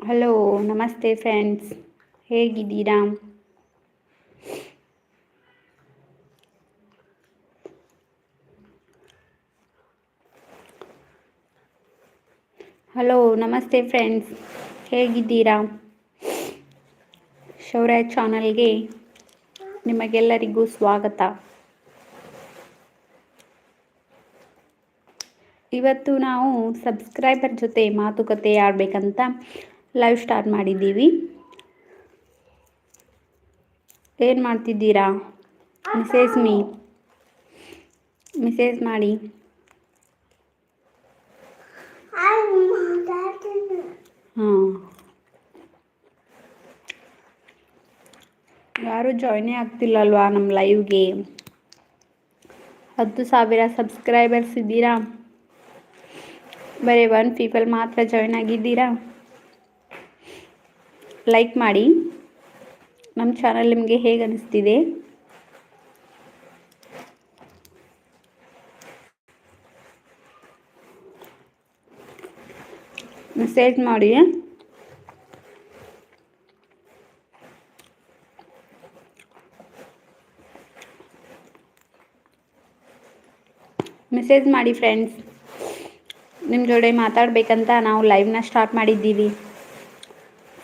Hello ನಮಸ್ತೆ friends ಹೇಗಿದ್ದೀರಾ? Hello ನಮಸ್ತೆ ಫ್ರೆಂಡ್ಸ್ ಹೇಗಿದ್ದೀರಾ? ಶೌರ್ಯ ಚಾನಲ್ಗೆ ನಿಮಗೆಲ್ಲರಿಗೂ ಸ್ವಾಗತ. ಇವತ್ತು ನಾವು ಸಬ್ಸ್ಕ್ರೈಬರ್ ಜೊತೆ ಮಾತುಕತೆ ಆಡಬೇಕಂತ ಲೈವ್ ಸ್ಟಾರ್ಟ್ ಮಾಡಿದ್ದೀವಿ. ಏನು ಮಾಡ್ತಿದ್ದೀರಾ? ಮೆಸೇಜ್ ಮೀ ಮೆಸೇಜ್ ಮಾಡಿ. ಹಾಂ. ಯಾರೂ ಜಾಯ್ನೇ ಆಗ್ತಿಲ್ಲಲ್ವಾ ನಮ್ಮ ಲೈವ್ಗೆ ಹತ್ತು ಸಾವಿರ ಸಬ್ಸ್ಕ್ರೈಬರ್ಸ್ ಇದ್ದೀರಾ? ಬರೀ ಒನ್ ಪೀಪಲ್ ಮಾತ್ರ ಜಾಯ್ನ್ ಆಗಿದ್ದೀರಾ? ಲೈಕ್ ಮಾಡಿ. ನಮ್ಮ ಚಾನಲ್ ನಿಮಗೆ ಹೇಗೆ ಅನಿಸ್ತಿದೆ? ಮೆಸೇಜ್ ಮಾಡಿ ಮೆಸೇಜ್ ಮಾಡಿ ಫ್ರೆಂಡ್ಸ್ ನಿಮ್ಮ ಜೋಡೆ ಮಾತಾಡಬೇಕಂತ ನಾವು ಲೈವ್ನ ಸ್ಟಾರ್ಟ್ ಮಾಡಿದ್ದೀವಿ.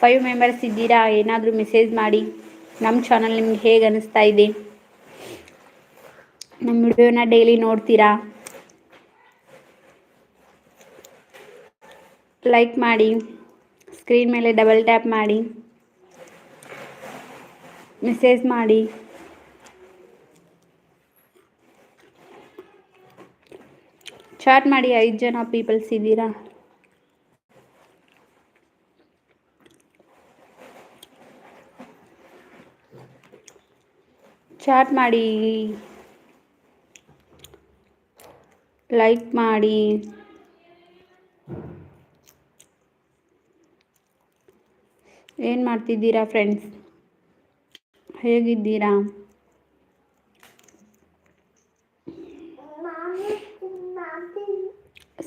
ಫೈವ್ ಮೆಂಬರ್ಸ್ ಇದ್ದೀರಾ? ಏನಾದರೂ ಮೆಸೇಜ್ ಮಾಡಿ. ನಮ್ಮ ಚಾನಲ್ ನಿಮ್ಗೆ ಹೇಗೆ ಅನ್ನಿಸ್ತಾ ಇದೆ? ನಮ್ಮ ವಿಡಿಯೋನ ಡೈಲಿ ನೋಡ್ತೀರಾ? ಲೈಕ್ ಮಾಡಿ. ಸ್ಕ್ರೀನ್ ಮೇಲೆ ಡಬಲ್ ಟ್ಯಾಪ್ ಮಾಡಿ. ಮೆಸೇಜ್ ಮಾಡಿ. ಚಾಟ್ ಮಾಡಿ ಐದು ಜನ ಪೀಪಲ್ಸ್ ಇದ್ದೀರಾ? ಚಾಟ್ ಮಾಡಿ ಲೈಕ್ ಮಾಡಿ. ಏನು ಮಾಡ್ತಿದ್ದೀರಾ ಫ್ರೆಂಡ್ಸ್ ಹೇಗಿದ್ದೀರಾ?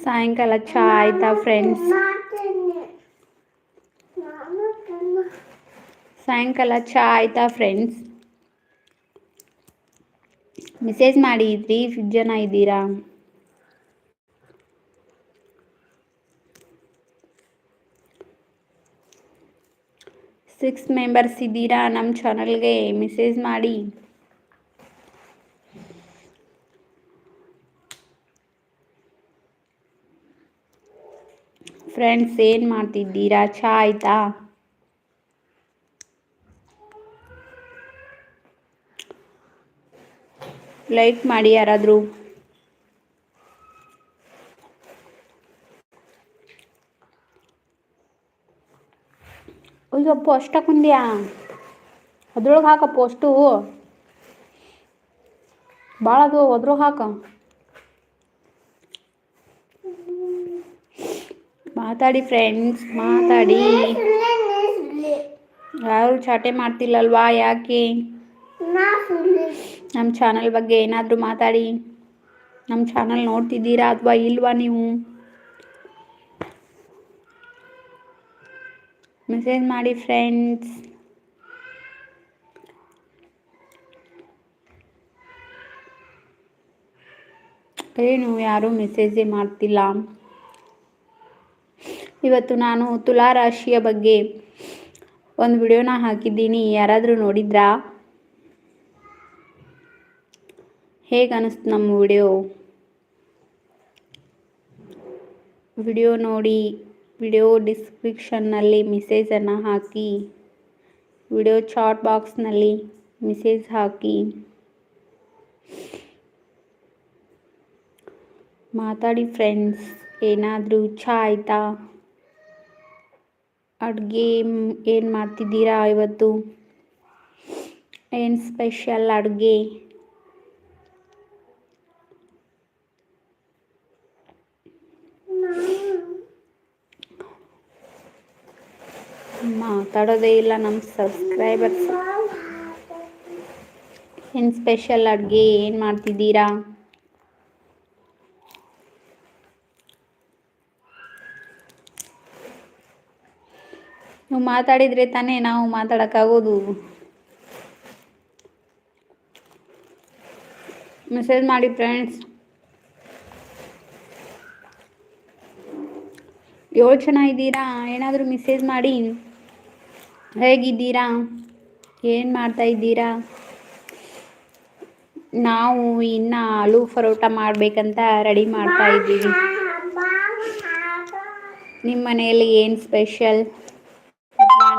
ಸಾಯಂಕಾಲ ಚಾ ಆಯ್ತಾ ಫ್ರೆಂಡ್ಸ್ ಸಾಯಂಕಾಲ ಚಾ ಆಯ್ತಾ ಫ್ರೆಂಡ್ಸ್ ಮೆಸೇಜ್ ಮಾಡಿದ್ರಿ ಜನ ಇದ್ದೀರಾ? ಸಿಕ್ಸ್ ಮೆಂಬರ್ಸ್ ಇದ್ದೀರಾ ನಮ್ಮ ಚಾನಲ್ಗೆ ಮೆಸೇಜ್ ಮಾಡಿ. ಫ್ರೆಂಡ್ಸ್ ಏನು ಮಾಡ್ತಿದ್ದೀರಾ? ಚಹಾ ಆಯ್ತಾ? ಲೈಕ್ ಮಾಡಿ ಯಾರಾದರೂ. ಅಯ್ಯಪ್ಪ ಅಷ್ಟಕ್ಕೆ ಕುಂದ್ಯಾ ಅದ್ರೊಳಗೆ ಹಾಕಪ್ಪ ಅಷ್ಟು ಭಾಳ ಅದು, ಅದ್ರೊಳಗೆ ಹಾಕ. ಮಾತಾಡಿ ಫ್ರೆಂಡ್ಸ್ ಮಾತಾಡಿ. ಯಾರು ಚಾಟೆ ಮಾಡ್ತಿಲ್ಲಲ್ವಾ, ಯಾಕೆ? ನಮ್ಮ ಚಾನಲ್ ಬಗ್ಗೆ ಏನಾದರೂ ಮಾತಾಡಿ. ನಮ್ಮ ಚಾನಲ್ ನೋಡ್ತಿದ್ದೀರಾ ಅಥವಾ ಇಲ್ವಾ ನೀವು? ಮೆಸೇಜ್ ಮಾಡಿ ಫ್ರೆಂಡ್ಸ್. ಏನು, ಯಾರೂ ಮೆಸೇಜೇ ಮಾಡ್ತಿಲ್ಲ. ಇವತ್ತು ನಾನು ತುಲಾ ರಾಶಿಯ ಬಗ್ಗೆ ಒಂದು ವಿಡಿಯೋನ ಹಾಕಿದ್ದೀನಿ. ಯಾರಾದರೂ ನೋಡಿದ್ರಾ? ಹೇಗೆ ಅನ್ನಿಸ್ತು ನಮ್ಮ ವಿಡಿಯೋ? ವಿಡಿಯೋ ನೋಡಿ, ವಿಡಿಯೋ ಡಿಸ್ಕ್ರಿಪ್ಷನ್ನಲ್ಲಿ ಮೆಸೇಜನ್ನು ಹಾಕಿ, ವಿಡಿಯೋ ಚಾಟ್ ಬಾಕ್ಸ್ನಲ್ಲಿ ಮೆಸೇಜ್ ಹಾಕಿ. ಮಾತಾಡಿ ಫ್ರೆಂಡ್ಸ್, ಏನಾದರೂ ಇಚ್ಛ ಆಯಿತಾ? ಅಡುಗೆ ಏನು ಮಾಡ್ತಿದ್ದೀರಾ ಇವತ್ತು? ಏನು ಸ್ಪೆಷಲ್ ಅಡುಗೆ? ಮಾತಾಡೋದೇ ಇಲ್ಲ ನಮ್ಮ ಸಬ್ಸ್ಕ್ರೈಬರ್ಸ್ ಏನು ಸ್ಪೆಷಲ್ ಅಡುಗೆ, ಏನು ಮಾಡ್ತಿದ್ದೀರಾ? ನೀವು ಮಾತಾಡಿದರೆ ತಾನೇ ನಾವು ಮಾತಾಡೋಕ್ಕಾಗೋದು. ಮೆಸೇಜ್ ಮಾಡಿ ಫ್ರೆಂಡ್ಸ್ ಏಳು ಜನ ಇದ್ದೀರಾ? ಏನಾದರೂ ಮೆಸೇಜ್ ಮಾಡಿ. ಹೇಗಿದ್ದೀರಾ? ಏನು ಮಾಡ್ತಾ ಇದ್ದೀರಾ? ನಾವು ಇನ್ನು ಆಲೂ ಪರೋಟ ಮಾಡಬೇಕಂತ ರೆಡಿ ಮಾಡ್ತಾ ಇದ್ದೀವಿ. ನಿಮ್ಮ ಮನೆಯಲ್ಲಿ ಏನು ಸ್ಪೆಷಲ್?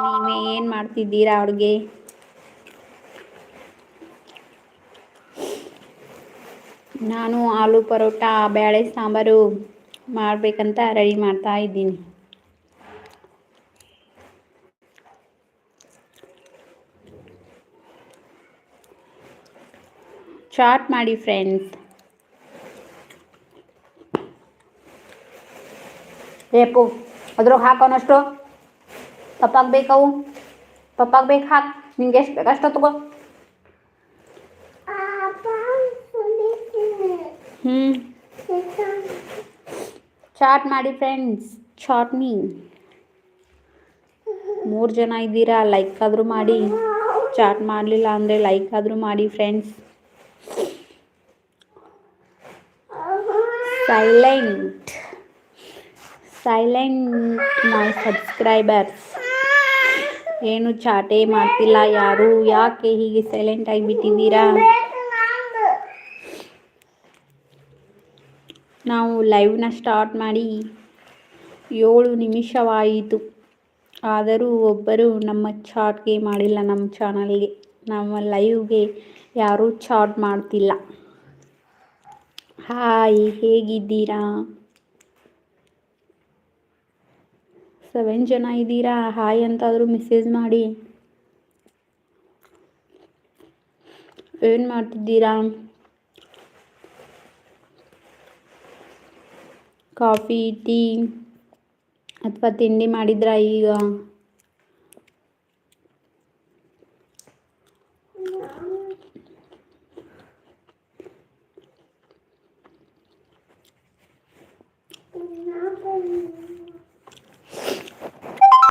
ನೀವೇ ಏನು ಮಾಡ್ತಿದ್ದೀರಾ ಅವ್ರಿಗೆ? ನಾನು ಆಲೂ ಪರೋಟ ಬೇಳೆ ಸಾಂಬಾರು ಮಾಡಬೇಕಂತ ರೆಡಿ ಮಾಡ್ತಾ ಇದ್ದೀನಿ. ಚಾಟ್ ಮಾಡಿ ಫ್ರೆಂಡ್ಸ್. ಏಪು ಅದ್ರಾಗ ಹಾಕೋನಷ್ಟು ಪಪ್ಪಾಗೆ ಬೇಕವು ಪಪ್ಪಾಗೆ ಬೇಕು, ಹಾಕಿ. ನಿಂಗೆ ಎಷ್ಟು ಬೇಕು ಅಷ್ಟು ತಗೋ. ಹ್ಞೂ ಚಾಟ್ ಮಾಡಿ ಫ್ರೆಂಡ್ಸ್. Chat me. ಮೂರು ಜನ ಇದ್ದೀರಾ, ಲೈಕ್ ಆದರೂ ಮಾಡಿ. ಚಾಟ್ ಮಾಡಲಿಲ್ಲ ಅಂದರೆ ಲೈಕ್ ಆದರೂ ಮಾಡಿ friends. Silent silent my subscribers ಏನು ಚಾಟೆ ಮಾಡ್ತಿಲ್ಲ ಯಾರು? ಯಾಕೆ ಹೀಗೆ ಸೈಲೆಂಟ್ ಆಗಿಬಿಟ್ಟಿದ್ದೀರಾ ನಾವು ಲೈವ್ನ ಸ್ಟಾರ್ಟ್ ಮಾಡಿ ಏಳು ನಿಮಿಷವಾಯಿತು. ಆದರೂ ಒಬ್ಬರು ನಮ್ಮ ಚಾಟ್ಗೆ ಮಾಡಿಲ್ಲ ನಮ್ಮ ಚಾನಲ್ಗೆ ನಮ್ಮ ಲೈವ್ಗೆ ಯಾರೂ ಚಾಟ್ ಮಾಡ್ತಿಲ್ಲ. ಹಾಯ್, ಹೇಗಿದ್ದೀರಾ? ಸೆವೆನ್ ಜನ ಇದ್ದೀರಾ? ಹಾಯ್ ಅಂತಾದರೂ ಮೆಸೇಜ್ ಮಾಡಿ. ಏನು ಮಾಡ್ತಿದ್ದೀರಾ? ಕಾಫಿ, ಟೀ, ಅಥವಾ ತಿಂಡಿ ಮಾಡಿದ್ರಾ ಈಗ? 嗯。